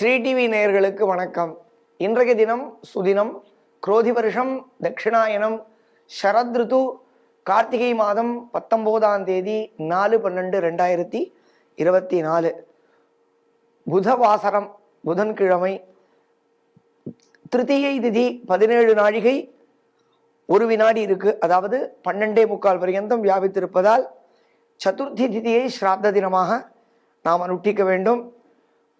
Sri TV நேயர்களுக்கு வணக்கம். இன்றைய தினம் சுதினம் குரோதி வருஷம் தட்சிணாயனம் ஷரத் ருது கார்த்திகை மாதம் பத்தொம்போதாம் தேதி நாலு பன்னெண்டு ரெண்டாயிரத்தி இருபத்தி நாலு. புதவாசரம் புதன்கிழமை திருத்தீயை திதி பதினேழு நாழிகை ஒரு வினாடி இருக்கு. அதாவது பன்னெண்டே முக்கால் பர்யந்தம் வியாபித்திருப்பதால் சதுர்த்தி திதியை ஸ்ராத்த தினமாக நாம் அனுஷ்டிக்க வேண்டும்.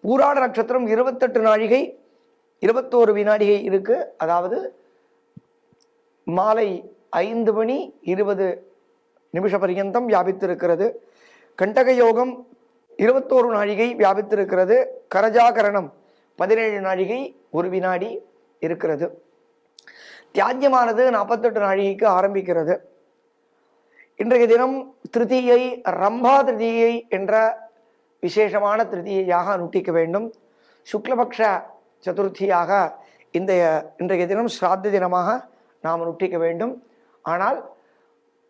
பூராட நட்சத்திரம் இருபத்தெட்டு நாழிகை இருபத்தோரு வினாடிகை இருக்கு. அதாவது மாலை ஐந்து மணி இருபது நிமிஷ பர்யந்தம் வியாபித்திருக்கிறது. கண்டக யோகம் இருபத்தோரு நாழிகை வியாபித்திருக்கிறது. கரஜாகரணம் பதினேழு நாழிகை ஒரு வினாடி இருக்கிறது. தியாஜ்யமானது நாற்பத்தெட்டு நாழிகைக்கு ஆரம்பிக்கிறது. இன்றைய தினம் திருத்தியை ரம்பா திருதியை என்ற விசேஷமான திருதியையாக அனுட்டிக்க வேண்டும். சுக்லபக்ஷ சதுர்த்தியாக இந்த இன்றைய தினம் ஸ்ராத்த தினமாக நாம் அனுட்டிக்க வேண்டும். ஆனால்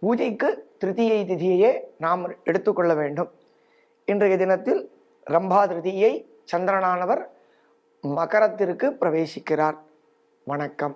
பூஜைக்கு திருதியை திதியையே நாம் எடுத்துக்கொள்ள வேண்டும். இன்றைய தினத்தில் ரம்பா திருதியை சந்திரனானவர் மகரத்திற்கு பிரவேசிக்கிறார். வணக்கம்.